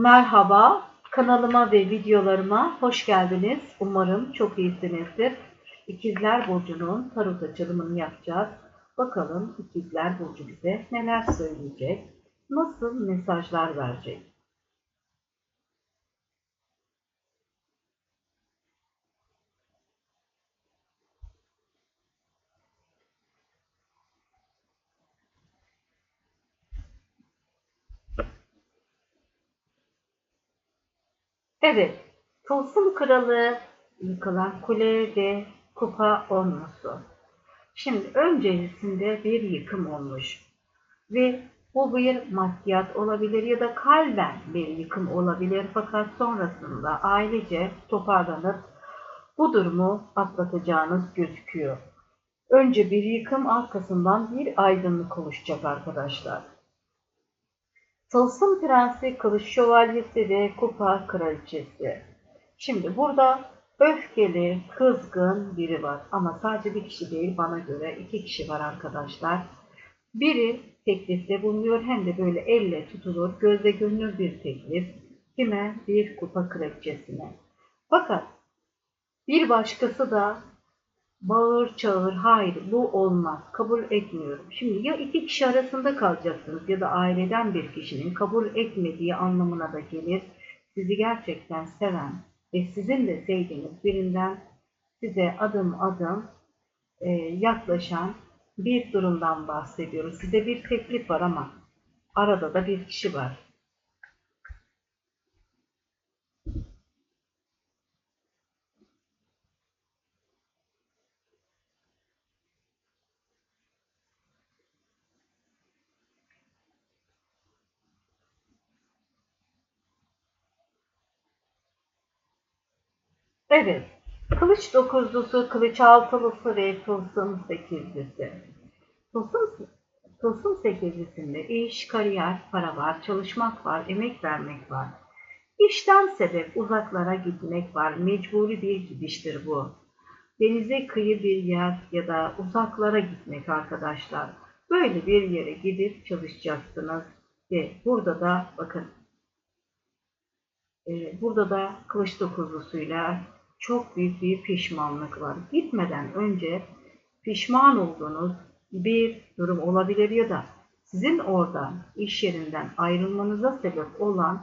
Merhaba, kanalıma ve videolarıma hoş geldiniz. Umarım çok iyisinizdir. İkizler Burcu'nun tarot açılımını yapacağız. Bakalım İkizler Burcu bize neler söyleyecek, nasıl mesajlar verecek. Evet, Tılsım Kralı, yıkılan kule ve kupa olması. Şimdi öncesinde bir yıkım olmuş ve bu bir maddiyat olabilir ya da kalben bir yıkım olabilir fakat sonrasında ailece toparlanıp bu durumu atlatacağınız gözüküyor. Önce bir yıkım arkasından bir aydınlık oluşacak arkadaşlar. Tılsım Prensi, Kılıç Şövalyesi ve Kupa Kraliçesi. Şimdi burada öfkeli, kızgın biri var. Ama sadece bir kişi değil bana göre iki kişi var arkadaşlar. Biri teklifte bulunuyor hem de böyle elle tutulur, gözle görünür bir teklif. Kime? Bir kupa kraliçesine. Fakat bir başkası da bağır çağır hayır bu olmaz kabul etmiyorum. Şimdi ya iki kişi arasında kalacaksınız ya da aileden bir kişinin kabul etmediği anlamına da gelir. Sizi gerçekten seven ve sizin de sevdiğiniz birinden size adım adım e, yaklaşan bir durumdan bahsediyoruz. Size bir teklif var ama arada da bir kişi var. Evet. Kılıç dokuzlusu, kılıç altılısı ve tılsım sekizlisi. Tılsım, tılsım sekizlisinde iş, kariyer, para var, çalışmak var, emek vermek var. İşten sebep uzaklara gitmek var. Mecburi bir gidiştir bu. Denize kıyı bir yer ya da uzaklara gitmek arkadaşlar. Böyle bir yere gidip çalışacaksınız. Ve burada da bakın e, burada da kılıç dokuzlusuyla çok büyük bir pişmanlık var. Gitmeden önce pişman olduğunuz bir durum olabilir ya da sizin orada iş yerinden ayrılmanıza sebep olan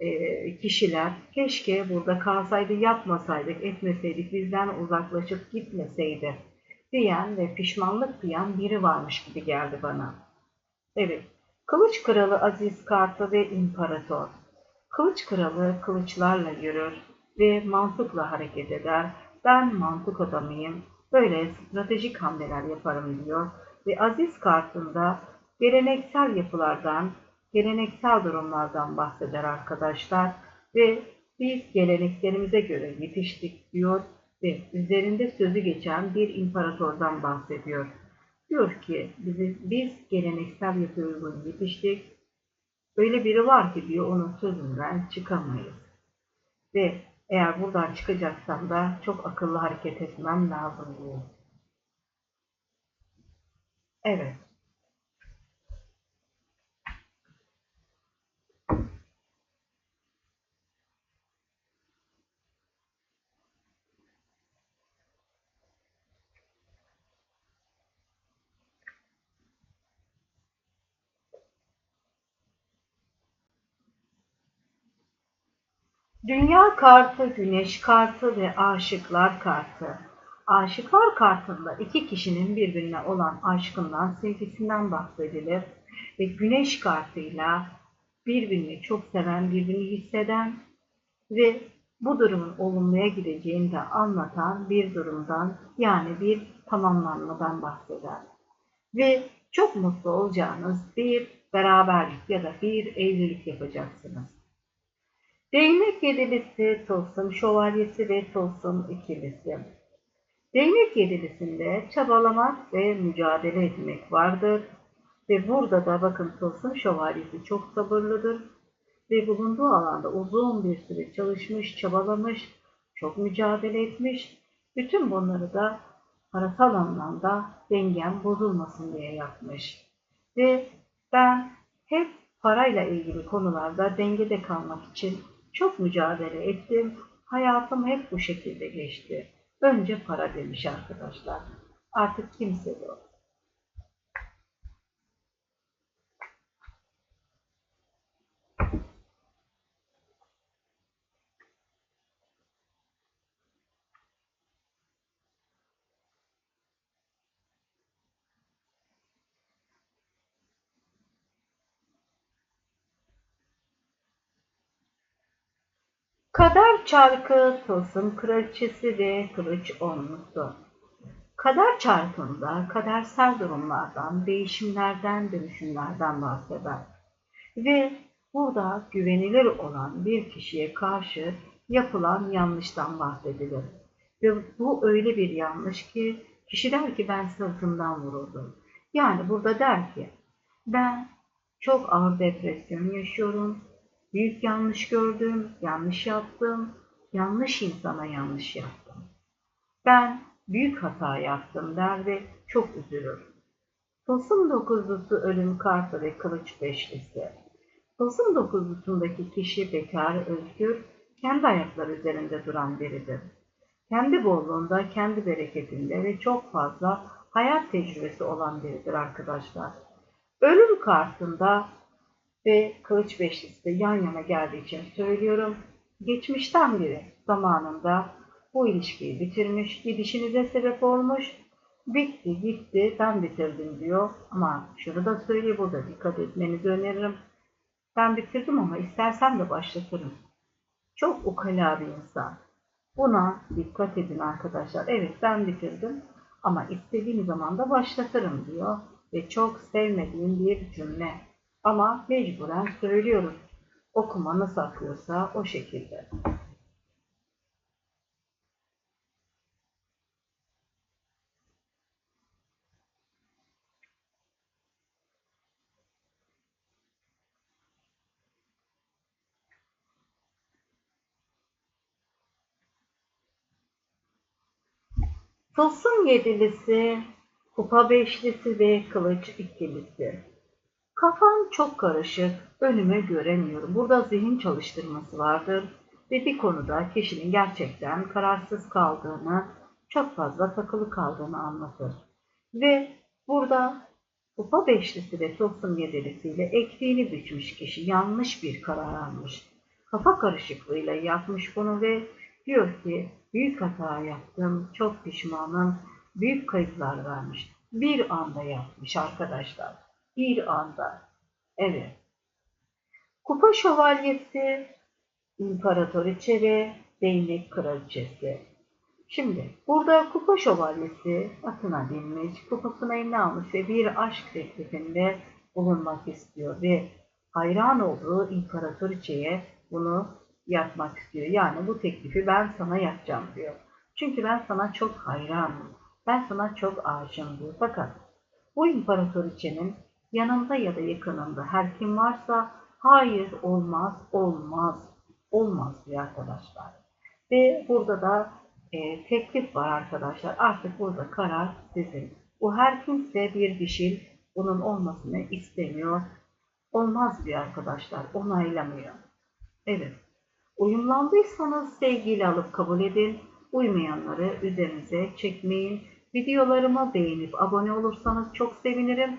e, kişiler keşke burada kalsaydı, yapmasaydık, etmeseydik, bizden uzaklaşıp gitmeseydi diyen ve pişmanlık duyan biri varmış gibi geldi bana. Evet, Kılıç Kralı Aziz Kartı ve İmparator. Kılıç Kralı kılıçlarla yürür, ve mantıkla hareket eder. Ben mantık adamıyım. Böyle stratejik hamleler yaparım diyor. Ve Aziz kartında geleneksel yapılardan, geleneksel durumlardan bahseder arkadaşlar. Ve biz geleneklerimize göre yetiştik diyor ve üzerinde sözü geçen bir imparatordan bahsediyor. Diyor ki bizi, biz geleneksel yapıya uygun yetiştik. Öyle biri var ki diyor onun sözünden çıkamayız. Ve eğer buradan çıkacaksam da çok akıllı hareket etmem lazım diyor. Evet. Dünya kartı, güneş kartı ve aşıklar kartı. Aşıklar kartında iki kişinin birbirine olan aşkından, sevgisinden bahsedilir ve güneş kartıyla birbirini çok seven, birbirini hisseden ve bu durumun olumluya gideceğini de anlatan bir durumdan yani bir tamamlanmadan bahseder. Ve çok mutlu olacağınız bir beraberlik ya da bir evlilik yapacaksınız. Değnek yedilisi, tılsım şövalyesi ve tılsım ikilisi. Değnek yedilisinde çabalamak ve mücadele etmek vardır. Ve burada da bakın tılsım şövalyesi çok sabırlıdır. Ve bulunduğu alanda uzun bir süre çalışmış, çabalamış, çok mücadele etmiş. Bütün bunları da parasal anlamda dengem bozulmasın diye yapmış. Ve ben hep parayla ilgili konularda dengede kalmak için çok mücadele ettim. Hayatım hep bu şekilde geçti. Önce para demiş arkadaşlar. Artık kimse yok. Kader çarkı, tılsım kraliçesi ve kılıç onlusu. Kader çarkında kadersel durumlardan, değişimlerden, dönüşümlerden bahseder. Ve burada güvenilir olan bir kişiye karşı yapılan yanlıştan bahsedilir. Ve bu öyle bir yanlış ki kişi der ki ben sırtımdan vuruldum. Yani burada der ki ben çok ağır depresyon yaşıyorum, büyük yanlış gördüm, yanlış yaptım, yanlış insana yanlış yaptım. Ben büyük hata yaptım der ve çok üzülür. Tılsım dokuzlusu ölüm kartı ve kılıç beşlisi. Tılsım dokuzlusundaki kişi bekar, özgür, kendi ayakları üzerinde duran biridir. Kendi bolluğunda, kendi bereketinde ve çok fazla hayat tecrübesi olan biridir arkadaşlar. Ölüm kartında ve kılıç beşlisi de yan yana geldiği için söylüyorum. Geçmişten beri zamanında bu ilişkiyi bitirmiş, gidişinize sebep olmuş, bitti gitti ben bitirdim diyor. Ama şunu da söyleyeyim burada dikkat etmenizi öneririm. Ben bitirdim ama istersen de başlatırım. Çok ukala bir insan. Buna dikkat edin arkadaşlar. Evet ben bitirdim ama istediğim zaman da başlatırım diyor. Ve çok sevmediğim bir cümle. Ama mecburen söylüyoruz. Okuma nasıl akıyorsa o şekilde. Tılsım yedilisi, kupa beşlisi ve kılıç ikilisi. Kafam çok karışık, önümü göremiyorum. Burada zihin çalıştırması vardır ve bir konuda kişinin gerçekten kararsız kaldığını, çok fazla takılı kaldığını anlatır. Ve burada kupa beşlisi ve tılsım yedilisiyle ektiğini biçmiş kişi yanlış bir karar almış. Kafa karışıklığıyla yapmış bunu ve diyor ki büyük hata yaptım, çok pişmanım, büyük kayıplar vermiş. Bir anda yapmış arkadaşlar. Bir anda. Evet. Kupa şövalyesi, imparatoriçe değnek kraliçesi. Şimdi burada kupa şövalyesi atına binmiş, kupasını eline almış ve bir aşk teklifinde bulunmak istiyor ve hayran olduğu imparatoriçeye bunu yapmak istiyor. Yani bu teklifi ben sana yapacağım diyor. Çünkü ben sana çok hayranım. Ben sana çok aşığım diyor. Fakat bu imparatoriçenin yanında ya da yakınında her kim varsa hayır olmaz, olmaz, olmaz diyor arkadaşlar. Ve burada da e, teklif var arkadaşlar. Artık burada karar sizin. Bu her kimse bir dişil bunun olmasını istemiyor. Olmaz diyor arkadaşlar. Onaylamıyor. Evet. Uyumlandıysanız sevgiyle alıp kabul edin. Uymayanları üzerinize çekmeyin. Videolarımı beğenip abone olursanız çok sevinirim.